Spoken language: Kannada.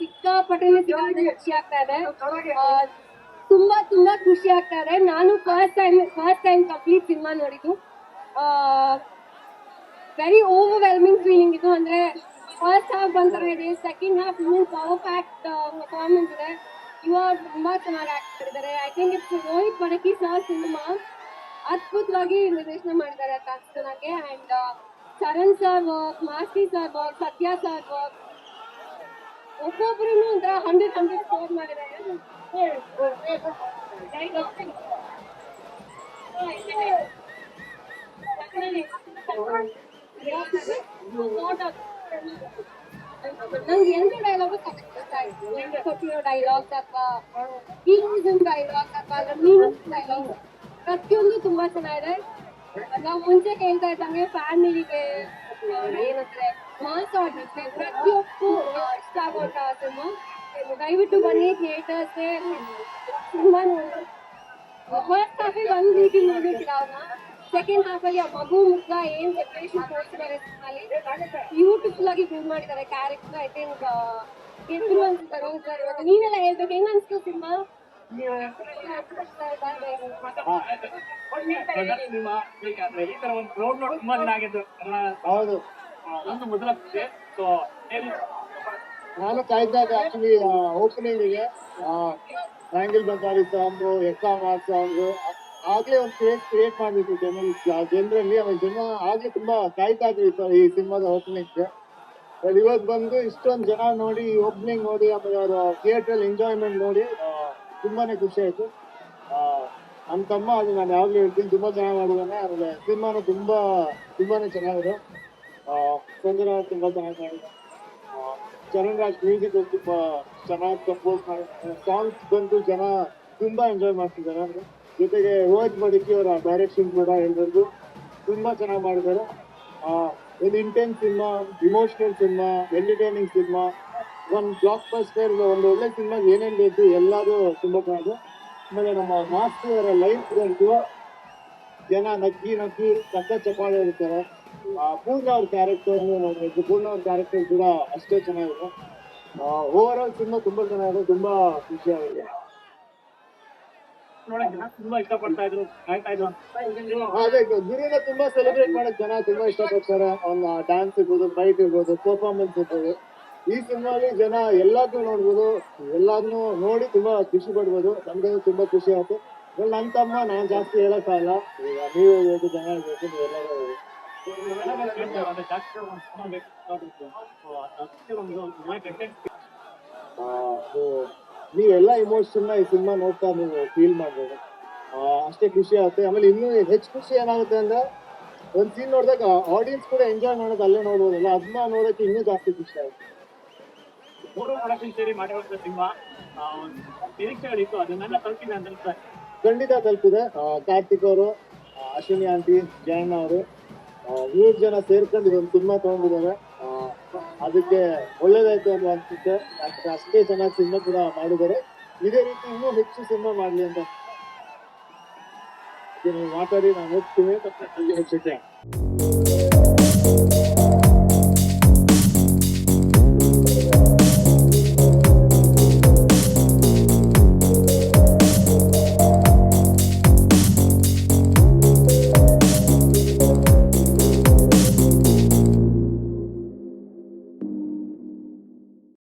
ಸಿಕ್ಕಾಪಟ್ಟೆ ಸಿಕ್ಕಾಪಟ್ಟೆ ಖುಷಿ ಆಗ್ತಾ ಇದೆ. ತುಂಬಾ ತುಂಬಾ ಖುಷಿ ಆಗ್ತಾ ಇದೆ. ನಾನು first time first time complete cinema ನೋಡಿದ್ದು. ವೆರಿ ಓವರ್ವೆಲ್ಮಿಂಗ್ ಫೀಲಿಂಗ್ ಇದು. ಅಂದ್ರೆ ಫಸ್ಟ್ ಹಾಫ್ ಒಂಥರ ಇದೆ ಸೆಕೆಂಡ್ ಹಾಫ್ ಇನ್ನೂ ಪವರ್ ಪ್ಯಾಕ್ಟ್ ಪರ್ಫಾರ್ಮೆನ್ಸ್ ಇದೆ. ಆರ್ ತುಂಬಾ ಚೆನ್ನಾಗಿ ಆಕ್ಟ್ ಮಾಡಿದ್ದಾರೆ. I think it's Rohit Padaki sir cinema ಅದ್ಭುತವಾಗಿ ನಿರ್ದೇಶನ ಮಾಡಿದ್ದಾರೆ ಅಂತ ನನಗೆ and Charan sir work Masti sir work Satya sir work ಒಬ್ಬೊಬ್ರು ಒಂಥರ ಹಂಡ್ರೆಡ್ ಹಂಡ್ರೆಡ್ ಸ್ಕೋರ್ ಮಾಡಿದ್ದಾರೆ ನಂಗೆ ಎಂತ ಡೈಲಾಗು ಇಷ್ಟ ಆಯ್ತು ನಂಗೆ ಕೊಟ್ಟಿರೋ ಡೈಲಾಗ್ಸ್ ಅಥವಾ ಹೀರೋಯಿಸಮ್ ಡೈಲಾಗ್ಸ್ ಅಥವಾ ಅದ್ರ ಪ್ರತಿಯೊಂದು ತುಂಬಾ ಚೆನ್ನಾಗಿದೆ. ನಾವು ಮುಂಚೆ ಕೇಳ್ತಾ ಇದ್ದಂಗೆ ಫ್ಯಾಮಿಲಿಗೆ ಏನಂದ್ರೆ ಮಾಸ್ ಆಡಿಯನ್ಸ್ಗೆ ಪ್ರತಿಯೊಬ್ಬರು ಇಷ್ಟ ಆಗುವಂತ ಸಿನಿಮಾ ದಯವಿಟ್ಟು ಬನ್ನಿ ಸಿನಿಮಾ ನೋಡಿ ಫಸ್ಟ್ ಹಾಫಿಗೆ ಒಂದ್ ರೀತಿ ಸೆಕೆಂಡ್ ಹಾಫ್ ಅಲ್ಲಿ ಆ ಮಗು ಮುಖ ಏನ್ ಸೆಪರೇಷನ್ ತೋರಿಸಿದ್ದಾರೆ ಬ್ಯೂಟಿಫುಲ್ ಆಗಿ ಪ್ರೂವ್ ಮಾಡಿದ್ದಾರೆ ಕ್ಯಾರೆಕ್ಟರ್ ಐ ಥಿಂಕ್ ಗೆದ್ರು ಅನ್ಸುತ್ತೆ ರೋಸ್ ನೀವೆಲ್ಲ ಹೇಳ್ಬೇಕು ಹೆಂಗ್ ಅನ್ಸ್ತು ಸಿನಿಮಾ ಸಿನಿಮಾ ಬೇಕಾದ್ರೆ ಈ ತರ ಒಂದು ಕ್ರೌಡ್ ನೋಡಿ ತುಂಬಾ ದಿನ ಆಗಿದ್ದು ಹೌದು. ಒಂದು ಮೊದಲ ಖುಷಿ ಸೊ ಹೇಳಿ ನಾನು ಕಾಯ್ತಾ ಇದ್ದೆ actually ಓಪನಿಂಗಿಗೆ angle Bangari song Ekka mass song ಆಗ್ಲೇ ಒಂದು ಕ್ರಿಯೇಟ್ ಕ್ರಿಯೇಟ್ ಮಾಡಿದ್ರು ಜನ ಜನರಲ್ಲಿ ಆಮೇಲೆ ಜನ ಆಗ್ಲೇ ತುಂಬಾ ಕಾಯ್ತಾ ಇದ್ರು ಈ ಸಿನಿಮಾದ ಓಪನಿಂಗ್ ಇವತ್ತು ಬಂದು ಇಷ್ಟೊಂದು ಜನ ನೋಡಿ ಓಪನಿಂಗ್ ನೋಡಿ ಆಮೇಲೆ ಅವರ ಥಿಯೇಟ್ರಲ್ಲಿ ಎಂಜಾಯ್ಮೆಂಟ್ ನೋಡಿ ತುಂಬಾನೇ ಖುಷಿ ಆಯ್ತು. ನನ್ನ ತಮ್ಮ ಅದು ನಾನು ಯಾವಾಗಲೂ ಹೇಳ್ತೀನಿ ತುಂಬಾ ಚೆನ್ನಾಗಿ ಮಾಡಿದ್ದಾನೆ. ಆಮೇಲೆ ಸಿನಿಮಾನು ತುಂಬಾ ತುಂಬಾನೇ ಚೆನ್ನಾಗಿದೆ. ಆ, ತುಂಬ ತುಂಬಾ ಚೆನ್ನಾಗಿ ಮಾಡಿದ್ದಾನೆ. ಚರಣ್ ರಾಜ್ ಮ್ಯೂಸಿಕ್ ತುಂಬಾ ಚೆನ್ನಾಗಿ ಕಂಪೋಸ್ ಮಾಡಿದ್ದಾರೆ ಸಾಂಗ್ಸ್ ಬಂದು ಜನ ತುಂಬಾ ಎಂಜಾಯ್ ಮಾಡ್ತಿದ್ದಾರೆ ಅಂದ್ರೆ ಜೊತೆಗೆ ರೋಹಿತ್ ಮಡಿಕಿ ಅವರ ಡೈರೆಕ್ಷನ್ ಕೂಡ ಎಲ್ಲರಿಗೂ ತುಂಬಾ ಚೆನ್ನಾಗಿ ಮಾಡಿದ್ದಾರೆ. ಒಂದು intense cinema emotional cinema entertaining cinema ಒಂದು ಬ್ಲಾಕ್ ಬಸ್ಟರ್ ಒಂದು ಒಳ್ಳೆ ಸಿನಿಮಾ ಏನೇನು ಬೇಕು ಎಲ್ಲರೂ ತುಂಬ ಚೆನ್ನಾಗಿದೆ. ಆಮೇಲೆ ನಮ್ಮ ಮಾಸ್ಟರ್ ಲೈಫ್ ಬಂದು ಜನ ನಕ್ಕಿ ನಕ್ಕಿ ಕಕ್ಕ ಚಪ್ಪಾಳೆ ಇರ್ತಾರೆ ಪೂರ್ಣ ಅವ್ರ ಕ್ಯಾರೆಕ್ಟರ್ ನೋಡಬೇಕು ಪೂರ್ಣ ಅವ್ರ ಕ್ಯಾರೆಕ್ಟರ್ ಕೂಡ ಅಷ್ಟೇ ಚೆನ್ನಾಗಿದೆ. ಓವರ್ ಆಲ್ ಸಿನಿಮಾ ತುಂಬಾ ಚೆನ್ನಾಗಿದೆ ತುಂಬಾ ಖುಷಿ ಆಗಿದೆ ತುಂಬಾ ಇಷ್ಟಪಡ್ತಾ ಇದ್ರು ಕಾಯ್ತಾ ಇದ್ರು ಅದೇ ಗುರುನ ತುಂಬಾ ಸೆಲೆಬ್ರೇಟ್ ಮಾಡಕ್ ಜನ ತುಂಬಾ ಇಷ್ಟಪಡ್ತಾರೆ. ಅವ್ನ ಡ್ಯಾನ್ಸ್ ಇರ್ಬೋದು ಫೈಟ್ ಇರ್ಬೋದು ಪರ್ಫಾರ್ಮೆನ್ಸ್ ಇರ್ಬೋದು. ಈ ಸಿನಿಮಾಗೆ ಜನ ಎಲ್ಲಾದ್ರೂ ನೋಡ್ಬೋದು ಎಲ್ಲಾದ್ನೂ ನೋಡಿ ತುಂಬಾ ಖುಷಿ ಪಡ್ಬೋದು. ನಮ್ಗೆ ತುಂಬಾ ಖುಷಿ ಆಯ್ತು. ಇವಾಗ ನನ್ ತಮ್ಮ, ನಾನ್ ಜಾಸ್ತಿ ಹೇಳಕ್ ಆಗಲ್ಲ ನೀವು ಹೇಳ್ಬೇಕು ಜನ ಹೇಳ್ಬೇಕು ನೀವೆಲ್ಲರೂ ನೀವೆಲ್ಲ ಇಮೋಷನ್ನ ಈ ಸಿನಿಮಾ ನೋಡ್ತಾ ನೀವು ಫೀಲ್ ಮಾಡ್ಬೋದು. ಅಷ್ಟೇ ಖುಷಿ ಆಗುತ್ತೆ. ಆಮೇಲೆ ಇನ್ನೂ ಹೆಚ್ಚು ಖುಷಿ ಏನಾಗುತ್ತೆ ಅಂದ್ರೆ, ಒಂದ್ ಸೀನ್ ನೋಡಿದಾಗ ಆಡಿಯನ್ಸ್ ಕೂಡ ಎಂಜಾಯ್ ಮಾಡೋದು ಅಲ್ಲೇ ನೋಡ್ಬೋದಲ್ಲ. ಅದನ್ನ ನೋಡೋಕೆ ಇನ್ನೂ ಜಾಸ್ತಿ ಖುಷಿ ಆಗುತ್ತೆ. ಮೂರು ಪ್ರೊಡಕ್ಷನ್ ಸೇರಿ ಮಾಡಿರುವಂತ ಸಿನಿಮಾ ನಿರೀಕ್ಷೆಗಳಿತ್ತು ಅದನ್ನೆಲ್ಲ ತಲುಪಿದೆ ಅಂತ ಖಂಡಿತ ತಲುಪಿದೆ. ಕಾರ್ತಿಕ್ ಅವರು ಅಶ್ವಿನಿ ಆಂಟಿ, ಜಯಣ್ಣ ಅವರು ಮೂರು ಜನ ಸೇರ್ಕೊಂಡು ಇದೊಂದು ಸಿನಿಮಾ ತಗೊಂಡಿದ್ದಾರೆ. ಅದಕ್ಕೆ ಒಳ್ಳೇದಾಯ್ತು ಅಂತ ಅನ್ಸುತ್ತೆ. ಅಷ್ಟೇ ಚೆನ್ನಾಗಿ ಸಿನಿಮಾ ಕೂಡ ಮಾಡಿದ್ದಾರೆ. ಇದೇ ರೀತಿ ಇನ್ನೂ ಹೆಚ್ಚು ಸಿನಿಮಾ ಮಾಡ್ಲಿ ಅಂತ. ಮಾತಾಡಿ ನಾನು ಹೋಗ್ತೀನಿ ಹೆಚ್ಚು